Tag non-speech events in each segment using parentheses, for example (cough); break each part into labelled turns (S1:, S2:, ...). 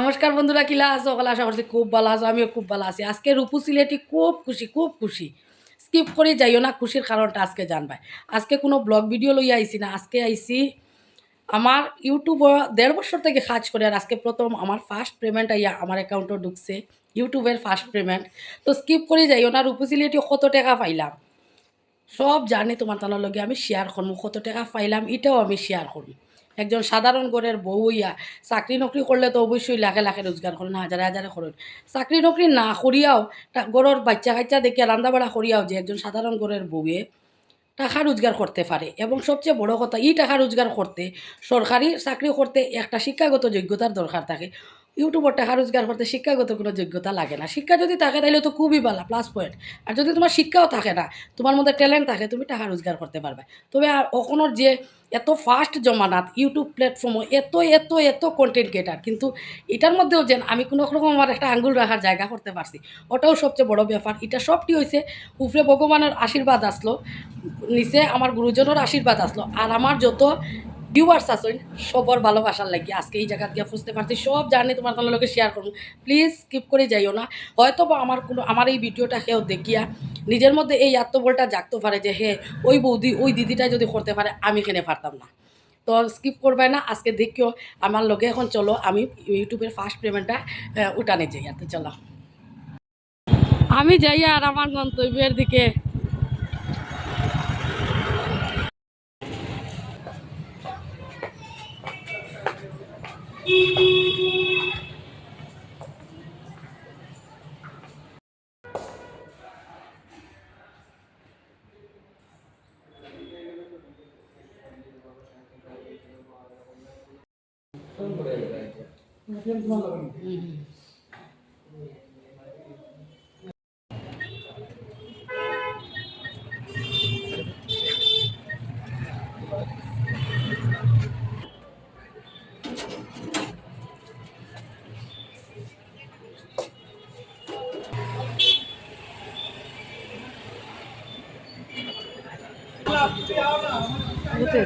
S1: নমস্কার বন্ধুরা কিলা আছো ওগুলো আশা করছি খুব ভালো আছো, আমিও খুব ভালো আছি। আজকে রূপু সিলেটি খুব খুশি খুব খুশি। স্কিপ করে যাইও না, খুশির কারণটা আজকে জানবাই। আজকে কোনো ব্লগ ভিডিও লইয়া আইছি না, আজকে আইছি আমার ইউটিউব দেড় বছর থেকে কাজ করে আর আজকে প্রথম আমার ফার্স্ট পেমেন্ট আইয়া আমার অ্যাকাউন্টে ঢুকছে ইউটিউবের ফার্স্ট পেমেন্ট তো স্কিপ করে যাইও না, রূপু সিলেটি কত টাকা পাইলাম? সব জানি তোমার তানোর লগে আমি শেয়ার করব কত টাকা পাইলাম, এটাও আমি শেয়ার করব একজন সাধারণ ঘরের বউ হইয়া চাকরি নকরি করলে তো অবশ্যই লাখে লাখে রোজগার করেন হাজারে হাজারে করেন চাকরি নকরি না করিয়াও ঘরের বাচ্চা কাচ্চা দেখে রান্দা বাড়া করিয়াও যে একজন সাধারণ ঘরের বউয়ে টাকা রোজগার করতে পারে। এবং সবচেয়ে বড় কথা, ই টাকা রোজগার করতে, সরকারি চাকরি করতে একটা শিক্ষাগত যোগ্যতার দরকার থাকে। ইউটিউবের টাকা রোজগার করতে শিক্ষাগত কোনো যোগ্যতা লাগে না। শিক্ষা যদি থাকে তাহলে তো খুবই ভালো প্লাস পয়েন্ট আর যদি তোমার শিক্ষাও থাকে না, তোমার মধ্যে ট্যালেন্ট থাকে, তুমি টাকা রোজগার করতে পারবে। তবে আর ওখনোর যে এত ফাস্ট জমানাত ইউটিউব প্ল্যাটফর্মও এত এত এত কন্টেন্ট ক্রিয়েটার কিন্তু এটার মধ্যেও যেন আমি কোনো রকম আমার একটা আঙ্গুল রাখার জায়গা করতে পারছি। ওটাও সবচেয়ে বড় ব্যাপার। এটা সবটি হয়েছে উপরে ভগবানের আশীর্বাদ আসলো, নিচে আমার গুরুজনের আশীর্বাদ আসলো, আর আমার যত ভিউয়ার্স আছেন সবর ভালোবাসার লাগি। আজকে এই জায়গা দিয়ে বুঝতে পারছি, সব জার্নি তোমার কোনো লোকে শেয়ার করুন। প্লিজ স্কিপ করে যাইও না। হয়তো বা আমার কোনো, আমার এই ভিডিওটা কেউ দেখিয়া নিজের মধ্যে এই আত্মবলটা জাগতে পারে যে, হে, ওই বৌদি, ওই দিদিটা যদি করতে পারে, আমি কেনে পারতাম না। তো স্কিপ করবে না, আজকে দেখিও আমার লোকে এখন চলো, আমি ইউটিউবের ফার্স্ট পেমেন্টটা উঠানে যাই, আর চলো। আমি যাই আর আমার গন্তব্যের দিকে 그냥 그만 가면 돼. Hey,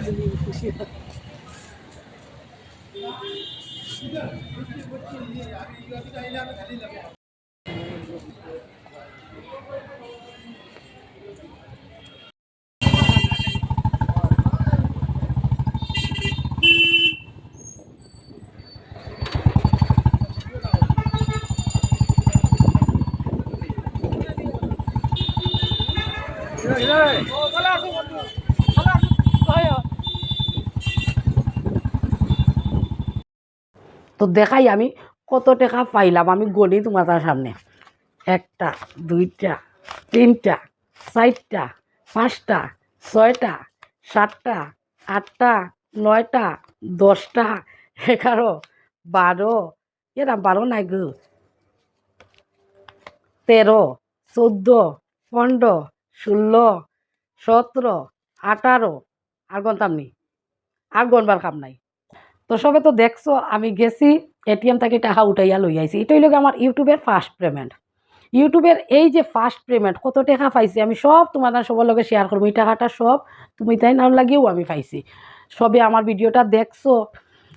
S1: hey. Oh, তো দেখাই আমি কত টাকা পাইলাম, আমি গণি তোমার সামনে। একটা, দুইটা, তিনটা, চারটা, পাঁচটা, ছয়টা, সাতটা, আটটা, নয়টা, দশটা, এগারো, বারো, এরা বারো নাই গো। তেরো, চোদ্দ, পনেরো, ষোলো, সতেরো, আঠারো আর গনতাম নি, আর গনবার কাম নাই। তো সবে তো দেখছ, আমি গেছি এটিএম থেকে টাকা উঠাইয়া লই আইছি। এটাই লোক আমার ইউটিউবের ফার্স্ট পেমেন্ট ইউটিউবের এই যে ফার্স্ট পেমেন্ট কত টাকা পাইছি, আমি সব তোমাদের সবার লগে শেয়ার করব। এই টাকাটা সব তুমি তাই না লাগিয়েও আমি পাইছি। সবে আমার ভিডিওটা দেখছ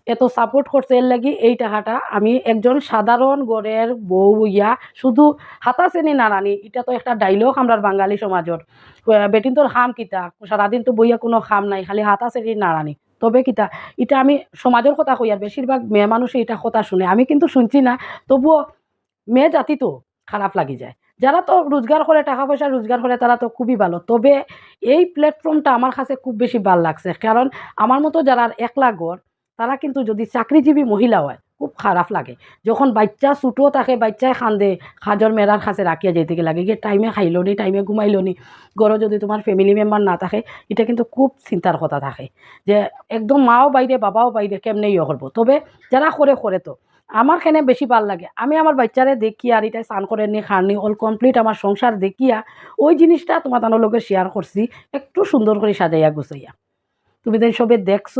S1: এত সাপোর্ট করছে এর লাগি এই টাকাটা। আমি একজন সাধারণ গড়ের বউ ইয়া, শুধু হাতা চেনি নারানি এটা তো একটা ডাইলগ আমরা বাঙালি সমাজর। বেটিন তোর হাম কিতা? সারাদিন তো বইয়া কোনো হাম নাই, খালি হাতা চেনি নারানি তবে কিতা? এটা আমি সমাজের কথা কই, আর বেশিরভাগ মেয়ে মানুষে এটা কথা শুনে। আমি কিন্তু শুনছি না, তবুও মেয়ে জাতি তো খারাপ লাগি যায়। যারা তো রোজগার করে, টাকা পয়সা রোজগার করে, তারা তো খুবই ভালো। তবে এই প্ল্যাটফর্মটা আমার কাছে খুব বেশি ভালো লাগছে। কারণ আমার মতো যারা একলা গড় তারা কিন্তু যদি চাকরিজীবী মহিলা হয়, খুব খারাপ লাগে। যখন বাচ্চা ছুটো থাকে বাচ্চায় খান্দে খাজর মেরার কাছে রাখিয়া যেতে লাগে। গিয়ে টাইমে খাইল নি টাইমে ঘুমাইল নি ঘরে যদি তোমার ফ্যামিলি মেম্বার না থাকে এটা কিন্তু খুব চিন্তার কথা থাকে। যে একদম মাও বাইরে বাবাও বাইরে কেমনে ইয়ে করব তবে যারা করে করে তো। আমার খেনে বেশি ভালো লাগে। আমি আমার বাচ্চারে দেখি আর এটা স্নান করে নি খানি অল কমপ্লিট আমার সংসার দেখিয়া, ওই জিনিসটা তোমার তানোর লগে শেয়ার করছি একটু সুন্দর করে সাজাইয়া গুছাইয়া তুমি তাই সবে দেখছ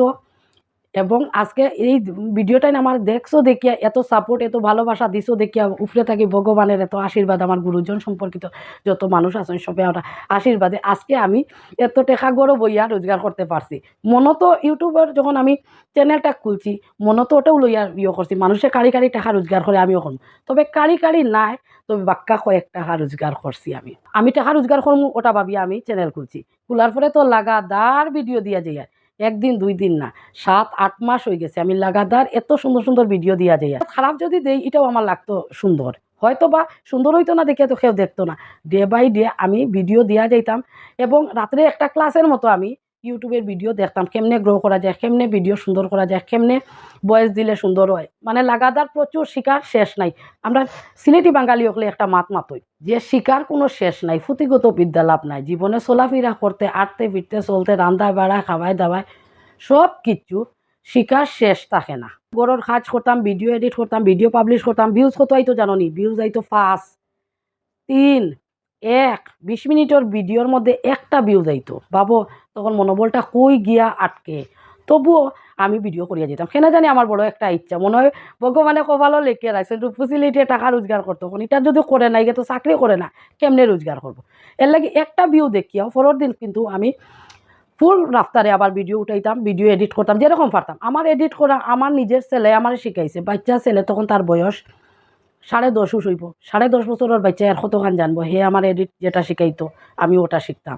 S1: এবং আজকে এই ভিডিওটাই আমার দেখছ দেখিয়া এত সাপোর্ট এত ভালোবাসা দিছো দেখিয়া উফরে থাকি ভগবানের এত আশীর্বাদ আমার গুরুজন সম্পর্কিত যত মানুষ আছেন সবে ওরা আশীর্বাদে আজকে আমি এত টেকা গড়ো বইয়া রোজগার করতে পারছি। মনত ইউটিউবের যখন আমি চ্যানেলটা খুলছি মনত ওটাও লইয়া ইয়ে করছি, মানুষে কারি কারি টাকা রোজগার করে আমিও করব। তবে কারি কারি নাই, তবে বাক্কা কয়েক টাকা রোজগার করছি আমি। আমি টাকা রোজগার করব ওটা ভাবি আমি চ্যানেল খুলছি। খোলার পরে তো লাগাতার ভিডিও দিয়া যায় একদিন, দুই দিন না, সাত, আট মাস হয়ে গেছে। আমি লাগাতার এত সুন্দর সুন্দর ভিডিও দিয়া যাই। খারাপ যদি দেই, এটাও আমার লাগতো সুন্দর। হয়তো বা সুন্দর হইতো না, দেখে তো কেউ দেখতো না। ডে বাই ডে আমি ভিডিও দিয়া যাইতাম এবং রাত্রে একটা ক্লাসের মতো আমি ইউটিউবের ভিডিও দেখতাম, কেমনে গ্রো করা যায়, কেমনে ভিডিও সুন্দর করা যায়, কেমনে বয়স দিলে সুন্দর হয়। মানে লাগাতার প্রচুর শিকার শেষ নাই। আমরা সিলেটি বাঙালি হলে একটা মাত মাতই, যে শিকার কোনো শেষ নাই ফুতিগত বিদ্যা লাভ নাই। জীবনে চলাফেরা করতে আটতে ফিরতে, চলতে রান্দা বাড়া খাওয়াই দাওয়াই সব কিছু শিকার শেষ থাকে না। গরুর কাজ করতাম ভিডিও এডিট করতাম ভিডিও পাবলিশ করতাম ভিউজ কত আইতো জানো নি? ভিউজ আইতো ফার্স্ট তিন এক, বিশ মিনিটের ভিডিওর মধ্যে একটা ভিউ আইতো বাবো, তখন মনোবলটা কই গিয়া আটকে? তবুও আমি ভিডিও করিয়া যেতাম কেন জানি আমার বড় একটা ইচ্ছা। মনে হয় ভগবানে কপালও লেখে রাখছে ফেসিলিটি টাকা রোজগার করতো। এখন এটা যদি করে না তো চাকরি করে না, কেমনে রোজগার করব? এর লাগে একটা ভিউ দেখিয়াও পরের দিন কিন্তু আমি ফুল রাফতারে আবার ভিডিও উঠাইতাম ভিডিও এডিট করতাম, যেরকম পারতাম। আমার এডিট করা আমার নিজের ছেলে আমার শিখাইছে। বাচ্চা ছেলে, তখন তার বয়স সাড়ে দশ হইব। সাড়ে দশ বছরের বাচ্চা আর কতখান জানব? হে আমার এডিট যেটা শিখাইতো আমি ওটা শিখতাম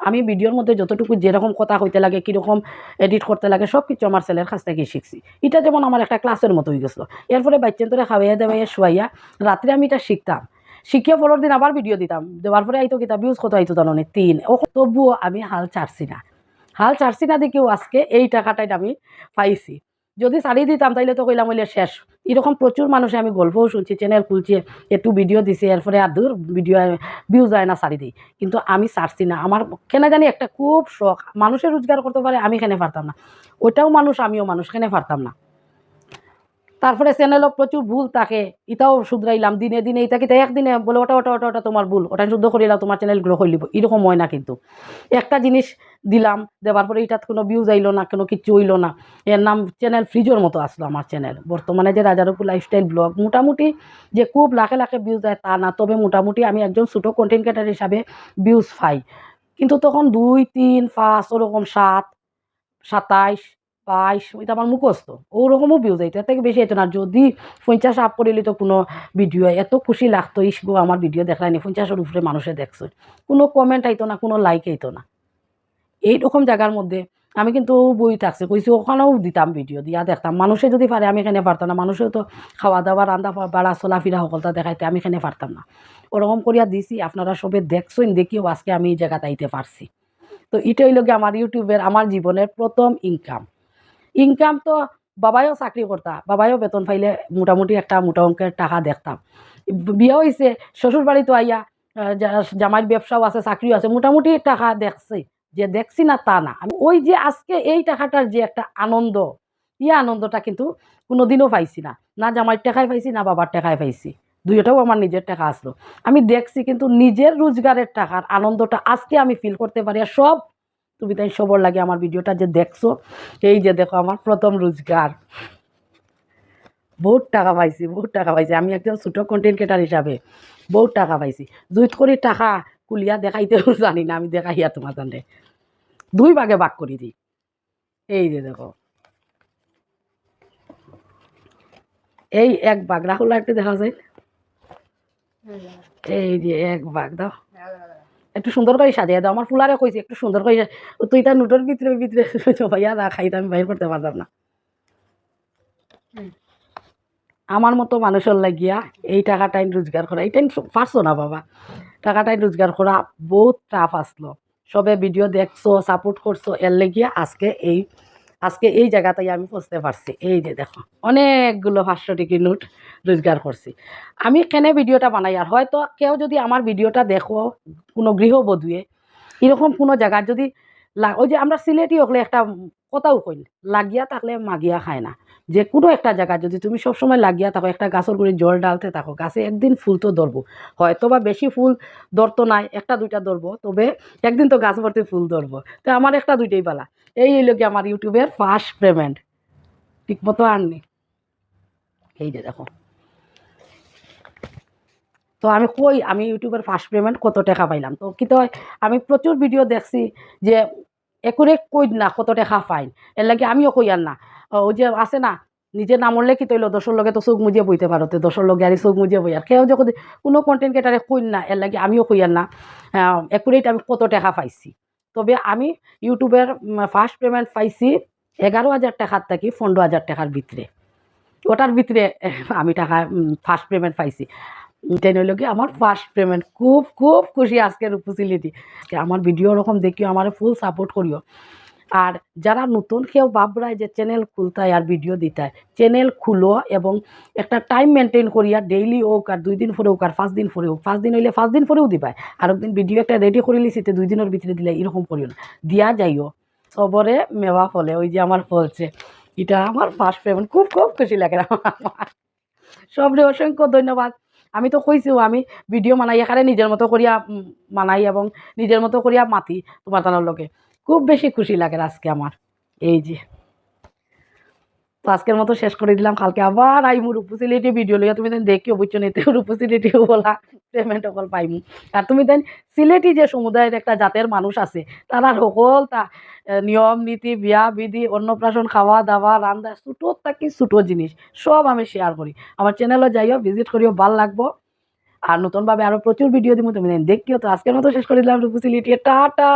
S1: আমি ভিডিওর মধ্যে যতটুকু যেরকম কথা হইতে লাগে, কীরকম এডিট করতে লাগে, সব কিছু আমার ছেলের কাছ থেকে শিখছি। এটা যেমন আমার একটা ক্লাসের মতো হয়ে গেছিল। এরপরে বাচ্চা তোরে খাওয়াইয়া দেওয়াইয়া শোয়াইয়া রাত্রে আমি এটা শিখতাম শিখিয়ে পরের দিন আবার ভিডিও দিতাম। দেওয়ার পরে আইতো কিতাব ভিউজ কত আইতো জানো নি? তিন। ও তবুও আমি হাল ছাড়ছি না। হাল ছাড়ছি না দেখেও আজকে এই টাকাটাই আমি পাইছি। যদি ছাড়িয়ে দিতাম, তাইলে তো কইলাম হইলে শেষ। এরকম প্রচুর মানুষে আমি গল্পও শুনছি চ্যানেল খুলছে, একটু ভিডিও দিছে, এরপরে আর দূর ভিডিও ভিউ যায় না ছাড়ি দিই। কিন্তু আমি ছাড়ছি না। আমার কেন জানি একটা খুব শখ। মানুষের রোজগার করতে পারে, আমি কেনে পারতাম না। ওটাও মানুষ, আমিও মানুষ, কেনে পারতাম না। তারপরে চ্যানেলও প্রচুর ভুল থাকে, এটাও শুধরাইলাম, দিনে দিনে এটা কিন্তু একদিনে বলে, ওটা ওটা ওটা ওটা, তোমার ভুল। ওটা শুদ্ধ করিলাম তোমার চ্যানেল গ্রো করলিব এরকম হয় না কিন্তু। একটা জিনিস দিলাম, দেওয়ার পরে এটাত কোনো ভিউজ আইলো না, কোনো কিছু হইল না। এর নাম চ্যানেল ফ্রিজোর মতো আসলো আমার চ্যানেল বর্তমানে যে রাজারপুর লাইফস্টাইল ব্লগ মোটামুটি যে খুব লাখে লাখে ভিউজ দেয় তা না, তবে মোটামুটি আমি একজন ছোটো কন্টেন্ট ক্রিয়েটার হিসাবে ভিউজ পাই। কিন্তু তখন দুই, তিন, পাঁচ, ওরকম সাত, সাতাইশ, বাইশ, ওইটা আমার মুখস্থ। ওরকমও ভিউজ আইতো এর থেকে বেশি হইতো না। যদি পঞ্চাশ আপ করিলে তো কোনো ভিডিও এত খুশি লাগতো, ইস গো, আমার ভিডিও দেখায়নি পঞ্চাশের উপরে মানুষে দেখছে। কোনো কমেন্ট আইতো না, কোনো লাইক আইতো না। এইরকম জায়গার মধ্যে আমি কিন্তু বই থাকছে, কইছি ওখানেও দিতাম ভিডিও দিয়া দেখতাম। মানুষে যদি পারে, আমি এখানে পারতাম না। মানুষেও তো খাওয়া দাওয়া রান্না, বাড়া, চলাফিরা সকলটা দেখাইতে আমি এখানে পারতাম না। ওরকম করিয়া দিছি, আপনারা সবে দেখছেন, দেখিও আজকে আমি এই জায়গাতে আইতে পারছি। তো এটাই লগে আমার ইউটিউবের, আমার জীবনের প্রথম ইনকাম ইনকাম তো বাবাইও চাকরি করতা বাবাইও বেতন পাইলে মোটামুটি একটা মোটা অঙ্কের টাকা দেখতাম। বিয়ে হয়েছে শ্বশুর বাড়ি তো আইয়া জামাইয়ের ব্যবসাও আছে, চাকরিও আছে, মোটামুটি টাকা দেখছে। যে দেখছি না তা না। আমি ওই যে আজকে এই টাকাটার যে একটা আনন্দ, এই আনন্দটা কিন্তু কোনোদিনও পাইছি না। না জামাইয়ের টাকায় পাইছি, না বাবার টাকায় পাইছি। দুইটাও আমার নিজের টাকা আসলো। আমি দেখছি কিন্তু নিজের রোজগারের টাকার আনন্দটা আজকে আমি ফিল করতে পারি আর সব তুমি তাই সবর লাগে আমার ভিডিওটা যে দেখছ। এই যে দেখো আমার প্রথম রোজগার। বহুত টাকা পাইছি, বহুত টাকা পাইছি। আমি একজন ছোটো কন্টেন্ট ক্রিয়েটার হিসাবে বহুত টাকা পাইছি। জুইত করে টাকা কুলিয়া দেখাইতেও জানি না, আমি দেখাইয়া তোমার জানে দুই ভাগে ভাগ করে দিই। এই যে দেখো। এই এক ভাগ, রাহুল একটু দেখা যায়। এই যে এক ভাগ, দাও। একটু সুন্দর করে সাজিয়ে দাও। আমার ফুলারে কইছি, একটু সুন্দর করে তুই তার নোটের ভিতরে ভিতরে (laughs) ভাইয়া না খাইতে আমি বাইর করতে পারতাম না। আমার মতো মানুষের লাগিয়া এই টাকাটাই রোজগার করা এইটাই পারছ না বাবা। টাকাটাই রোজগার করা বহুত টাফ আসলো। সবে ভিডিও দেখছ সাপোর্ট করছ, এর লেগিয়া আজকে এই আজকে এই জায়গাটাই আমি পৌঁছতে পারছি। এই যে দেখো, অনেকগুলো পাঁচশো টিকি নোট রোজগার করছি। আমি কেনে ভিডিওটা বানাই? আর হয়তো কেউ যদি আমার ভিডিওটা দেখো, কোনো গৃহবধূয়ে, এরকম কোনো জায়গার যদি ওই যে আমরা সিলেটি হলে একটা কথাও কই লাগিয়া থাকলে মাগিয়া খায় না। যে কোনো একটা জায়গা, যদি তুমি সবসময় লাগিয়া থাকো, একটা গাছের গুড়ি জল ডালতে থাকো, গাছে একদিন ফুল তো ধরবো। হয়তো বা বেশি ফুল ধরতো নাই, একটা দুইটা ধরবো, তবে একদিন তো গাছ ভর্তি ফুল ধরবো। তো আমার একটা দুইটাই পালা। এই হইল কি আমার ইউটিউবের ফার্স্ট পেমেন্ট ঠিক মতো আননি এই যে দেখো। তো আমি কই, আমি ইউটিউবের ফার্স্ট পেমেন্ট কত টাকা পাইলাম? তো কি তো, আমি প্রচুর ভিডিও দেখছি যে একুরে কই না কত টাকা পাইন এর লাগে আমিও কই আর না। ও যে আছে না, নিজে না মরলে কি তৈল দশর লগে তো চোখ মুজিয়ে বইতে পারো তো দশর লগে আর চোখ মুজিয়ে বই আর কেউ যখন কোনো কন্টেন্ট ক্রিয়েটারে কই না এর লাগে আমিও কই আর না। একুরেট আমি কত টাকা পাইছি। তবে আমি ইউটিউবের ফার্স্ট পেমেন্ট পাইছি এগারো হাজার টাকার থাকি পনেরো হাজার টাকার ভিতরে ওটার ভিতরে আমি টাকা ফার্স্ট পেমেন্ট পাইছি। এটাই নইল কি আমার ফার্স্ট পেমেন্ট খুব খুব খুশি আজকের উপসিলিটি আমার ভিডিও ওরকম দেখিও, আমার ফুল সাপোর্ট করিও। আর যারা নতুন, কেউ ভাবরায় যে চ্যানেল খুলতায় আর ভিডিও দিতায় চ্যানেল খুলো এবং একটা টাইম মেনটেন করিয়া ডেইলি হোক আর দুই দিন পরে হোক আর পাঁচ দিন পরে হোক, পাঁচ দিন হইলে পাঁচ দিন পরেও দিবাই। আর একদিন ভিডিও একটা রেডি করে লিছিতে দুই দিনের ভিতরে দিলে এরকম করিও না। দিয়া যাইও। সবরে মেওয়া ফলে, ওই যে আমার ফলছে এটা আমার ফার্স্ট পেমেন্ট খুব খুব খুশি লাগে আমার। সবরে অসংখ্য ধন্যবাদ। আমি তো কইছিও আমি ভিডিও মানাই এখানে নিজের মতো করিয়া মানাই এবং নিজের মতো করিয়া মাতি তোমার তানোর লোকে খুব বেশি খুশি লাগে আজকে আমার এই যে। তো আজকের মতো শেষ করে দিলাম। কালকে আবার আইমু রূপসিলিটি ভিডিও লইয়া তুমি দেন দেখিও, বুঝছ নিতে রূপসিলিটিও বলা পেমেন্ট অকল পাইমু। আর তুমি দেন সিলেটি যে সমুদায়ের একটা জাতের মানুষ আছে, তারা সকল তা নিয়ম, নীতি, বিয়া, বিধি, অন্নপ্রাশন খাওয়া দাওয়া রান্না ছোটো থাকি ছোটো জিনিস, সব আমি শেয়ার করি। আমার চ্যানেলে যাইও ভিজিট করিও, ভালো লাগবো। আর নতুনভাবে আরও প্রচুর ভিডিও দিব তুমি দেন দেখিও। তো আজকের মতো শেষ করে দিলাম রূপসিলিটি টাটা!